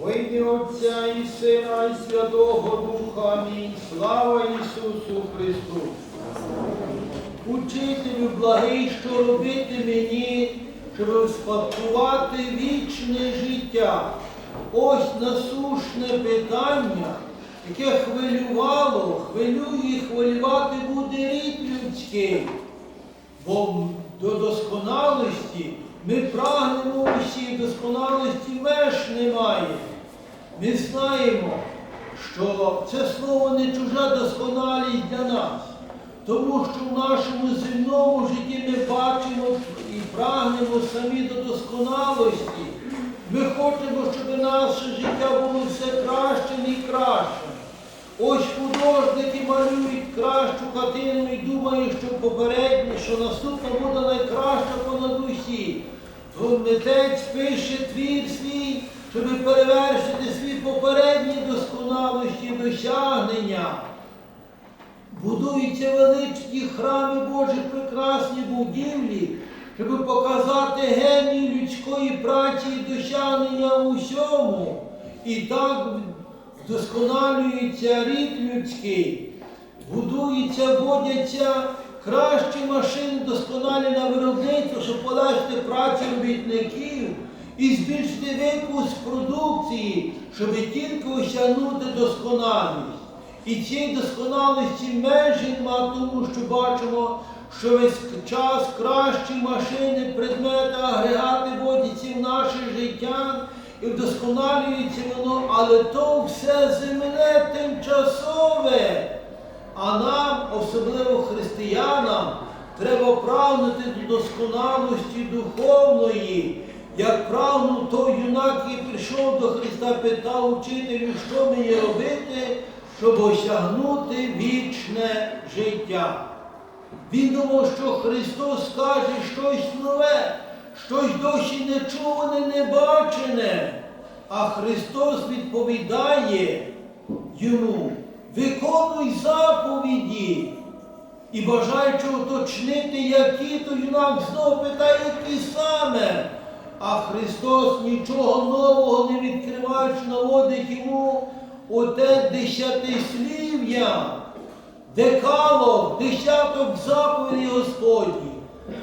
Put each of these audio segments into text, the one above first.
Ім'я Отця і Сина, і Святого Духа. Амінь. Слава Ісусу Христу. Учителю благий, що робити мені, щоб спадкувати вічне життя. Ось насушне питання, яке хвилювало, хвилює хвилювати буде рід людський. Бо до досконалості ми прагнемо усі, досконалості меж немає. Ми знаємо, що це слово не чужа досконалість для нас, тому що в нашому земному житті ми бачимо і прагнемо самі до досконалості. Ми хочемо, щоб наше життя було все кращим і кращим. Ось художники малюють кращу картину і думають, що попереднє, що наступна буде найкраща понад усі. То митець пише твір свій, щоб перевершити свій попередні досконалості досягнення. Будуються величні храми Божі, прекрасні будівлі, щоб показати геній людської праці і досягнення у всьому. І так вдосконалюється рід людський, будуються, водяться кращі машини досконалі на виробництво, щоб полегшити працю робітників і збільшити випуск продукції, щоб тільки осягнути досконалість. І цієї досконалості межі нема, тому що бачимо, що весь час кращі машини, предмети, агрегати вводяться в наше життя і вдосконалюється воно, але то все земне тимчасове. А нам, особливо християнам, треба прагнути до досконалості духовної. Як прагнув той юнак, який прийшов до Христа, питав учителю, що мені робити, щоб осягнути вічне життя. Він думав, що Христос скаже щось нове, щось досі не чуване, не бачене. А Христос відповідає йому, виконуй заповіді. І бажаючи уточнити, які, то юнак знову питає, які саме. А Христос нічого нового не відкриваючи, наводить йому оте десятислів'я, декалог, десяток заповідей Господні.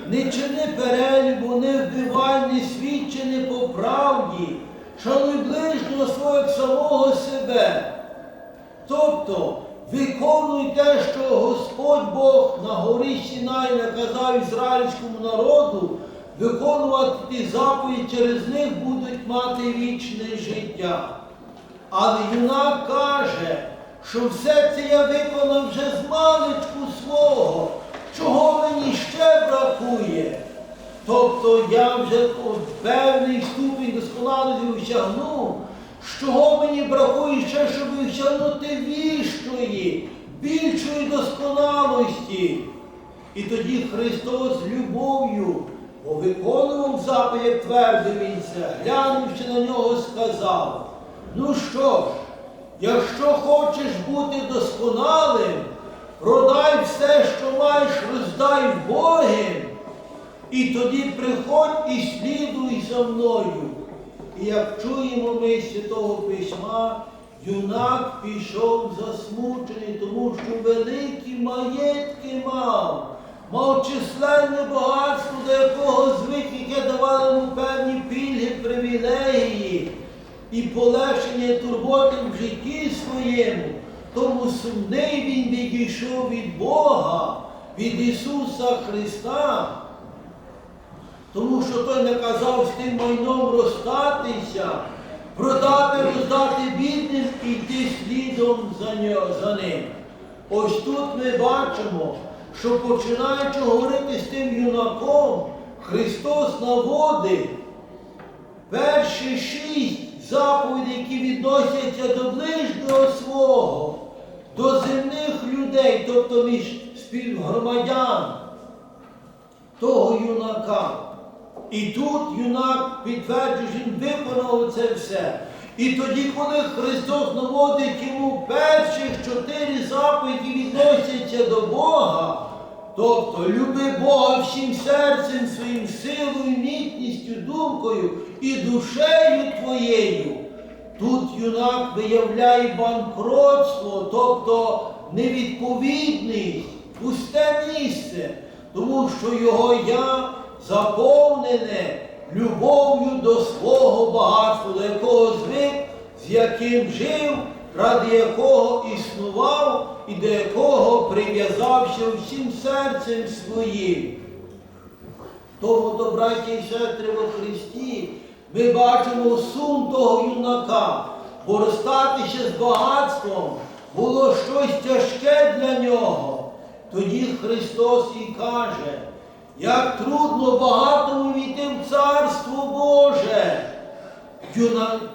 Не чини перелібу, не вбивай, не свідчи не по правді, шануй ближнього свого самого себе. Тобто виконуй те, що Господь Бог на горі Сінай наказав ізраїльському народу, виконувати ті заповіді, через них будуть мати вічне життя. Але юнак каже, що все це я виконав вже з маличку свого, чого мені ще бракує. Тобто я вже певний ступінь досконалості осягнув, чого мені бракує ще, щоб осягнути віщої, більшої досконалості. І тоді Христос любов'ю, бо виконував заповідь, твердив він це, глянувши на нього, сказав, ну що ж, якщо хочеш бути досконалим, продай все, що маєш, роздай в Боги, і тоді приходь і слідуй за мною. І як чуємо ми з Святого Письма, юнак пішов засмучений, тому що великі маєтки мав, мав численне багатство, до якого звик, яке давало йому певні пільги, привілегії і полегшення турботи в житті своєму. Тому сумний він відійшов від Бога, від Ісуса Христа. Тому що той наказав з тим майном розстатися, продати, роздати бідним і йти слідом за ним. Ось тут ми бачимо, що починаючи говорити з тим юнаком, Христос наводить перші шість заповідей, які відносяться до ближнього свого, до земних людей, тобто між співгромадян того юнака. І тут юнак підтверджує, він виконав це все. І тоді, коли Христос наводить йому перших чотири заповіді відносяться до Бога, тобто люби Бога всім серцем своїм, силою, міцністю, думкою і душею твоєю, Тут юнак виявляє банкротство, тобто невідповідність, пусте місце, тому що його я заповнене любов'ю до свого багатства, до якого звик, з яким жив, ради якого існував і до якого прив'язався всім серцем своїм. Тому, то, браті і сестри во Христі, ми бачимо сум того юнака, бо розстатися з багатством було щось тяжке для нього. Тоді Христос і каже, як трудно багатому війти в Царство Боже.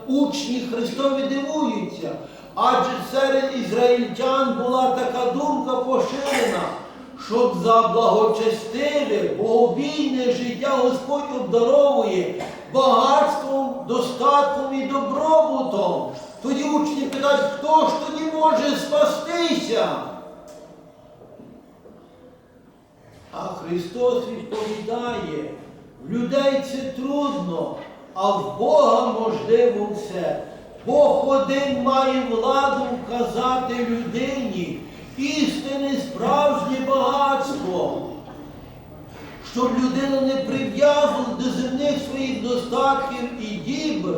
Учні Христові дивуються, адже серед ізраїльтян була така думка поширена, щоб за благочестиве, богобійне життя Господь обдаровує багатством, достатком і добробутом. Тоді учні питають, хто ж тоді може спастися? А Христос відповідає, в людей це трудно, а в Бога можливо все. Бог один має владу вказати людині істинне справжнє багатство, щоб людина не прив'язувала до земних своїх достатків і діб,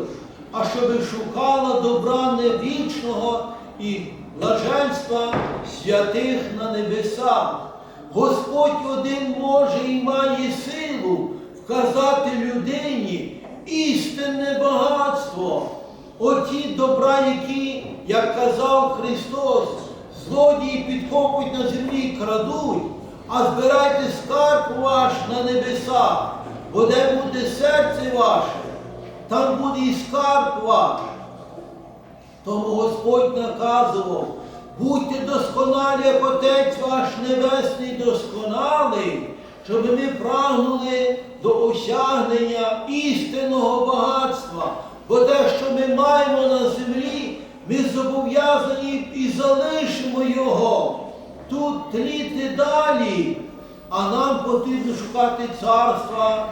а щоб шукала добра не вічного і блаженства святих на небесах. Господь один може і має силу вказати людині істинне багатство. Оті добра, які, як казав Христос, злодії підкопують на землі і крадуть, а збирайте скарб ваш на небесах, бо де буде серце ваше, там буде і скарб ваш. Тому Господь наказував, будьте досконалі, як Отець ваш Небесний досконалий, щоб ми прагнули до осягнення істинного багатства, бо те, що ми маємо на землі, ми зобов'язані і залишимо його. Тут тліти далі, а нам потрібно шукати царства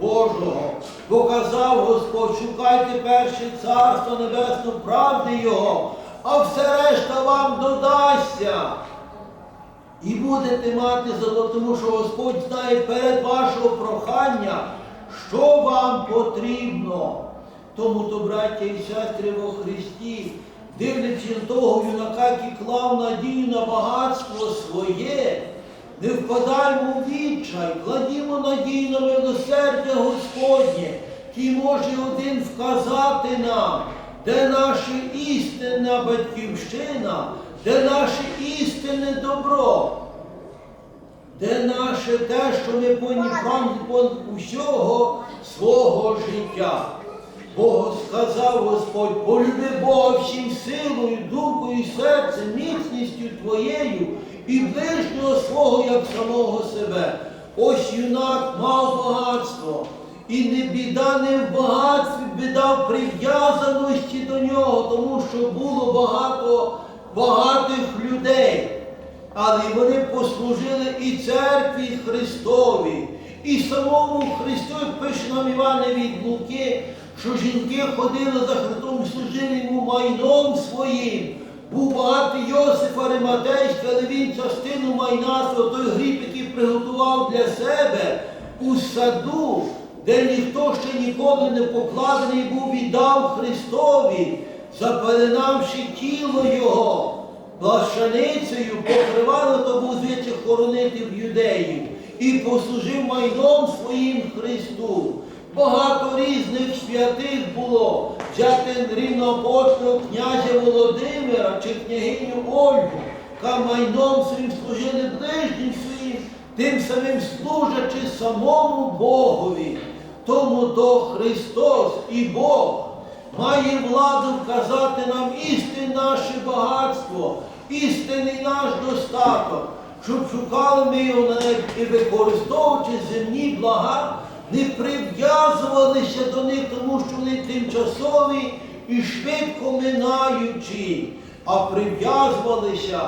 Божого. Бо казав Господь, шукайте перше царство небесне, правди Його, а все решта вам додасться. І будете мати золото, тому що Господь знає перед вашого прохання, що вам потрібно. Тому, то, браття і сестри во Христі, дивлячись того юнака, який клав надію на багатство своє, не впадаймо в відчай, кладімо надію на милосердя Господнє, який може один вказати нам, де наша істинна батьківщина, де наше істинне добро, де наше те, що ми прагнути понад усього свого життя. Бо сказав Господь, полюби Бога всім силою, думкою, серцем, міцністю твоєю і ближнього свого, як самого себе. Ось юнак мав багатство. І не біда не в багатстві, біда в прив'язаності до нього, тому що було багато багатих людей. Але вони послужили і церкві Христові, і самому Христу, пише нам Іване від Луки, що жінки ходили за Христом, служили йому майном своїм. Був багатий Йосиф Ариматейський, але він частину майна той гріб, який приготував для себе у саду, де ніхто ще ніколи не покладений був, віддав Христові, запеленавши тіло Його. Плащаницею покривало то був звичай хоронити в юдеїв і послужив майном своїм Христу. Багато різних святих було взяти рівноапостол князя Володимира чи княгиню Ольгу, яка майном своїм служили ближнім своїм, тим самим служачи самому Богові. Тому то Христос і Бог має владу вказати нам істинне наше багатство, істинний наш достаток, щоб шукали ми його на небі і використовуючи земні блага, не прив'язувалися до них, тому що вони тимчасові і швидко минаючі, а прив'язувалися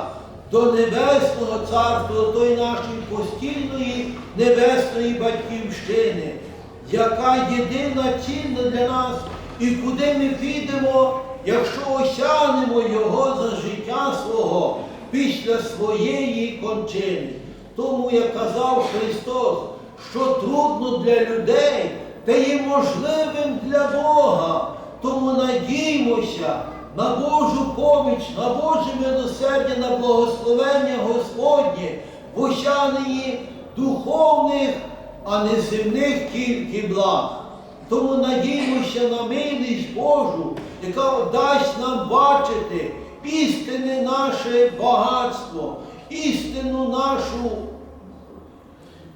до Небесного Царства, до тої нашої постільної небесної батьківщини, яка єдина цінна для нас І куди ми підемо, якщо осягнемо Його за життя свого після своєї кончини. Тому, як казав Христос, що трудно для людей, те є можливим для Бога. Тому надіймося на Божу поміч, на Боже милосердя, на благословення Господнє, в духовних, а не земних тільки благ. Тому надіймося на милість Божу, яка дасть нам бачити істинне наше багатство, істину нашу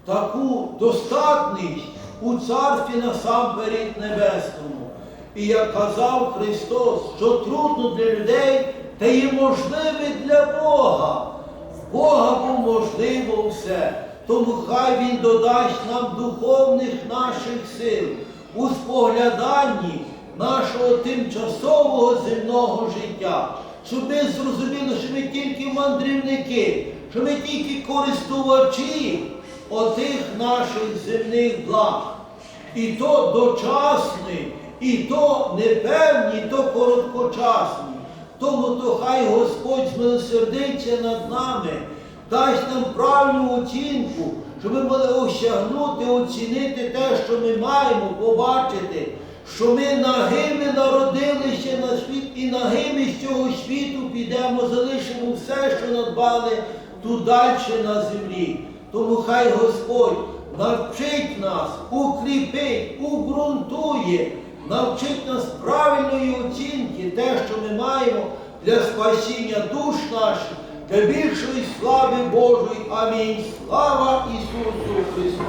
таку достатність у Царстві насамперед Небесному. І як казав Христос, що трудно для людей, те є можливе для Бога. В Бога бо можливо все. Тому хай Він додасть нам духовних наших сил у спогляданні нашого тимчасового земного життя, щоб ми зрозуміли, що ми тільки мандрівники, що ми тільки користувачі отих наших земних благ. І то дочасний, і то непевні, і то короткочасні. Тому то хай Господь змилосердиться над нами, дасть нам правильну оцінку, щоб ми могли осягнути, оцінити те, що ми маємо, побачити, що ми нагими народилися на світ і нагими з цього світу підемо, залишимо все, що надбали тут далі на землі. Тому хай Господь навчить нас, укріпить, уґрунтує, навчить нас правильної оцінки, те, що ми маємо для спасіння душ наших, для більшої слави Божої. Амінь. Слава Ісусу Христу!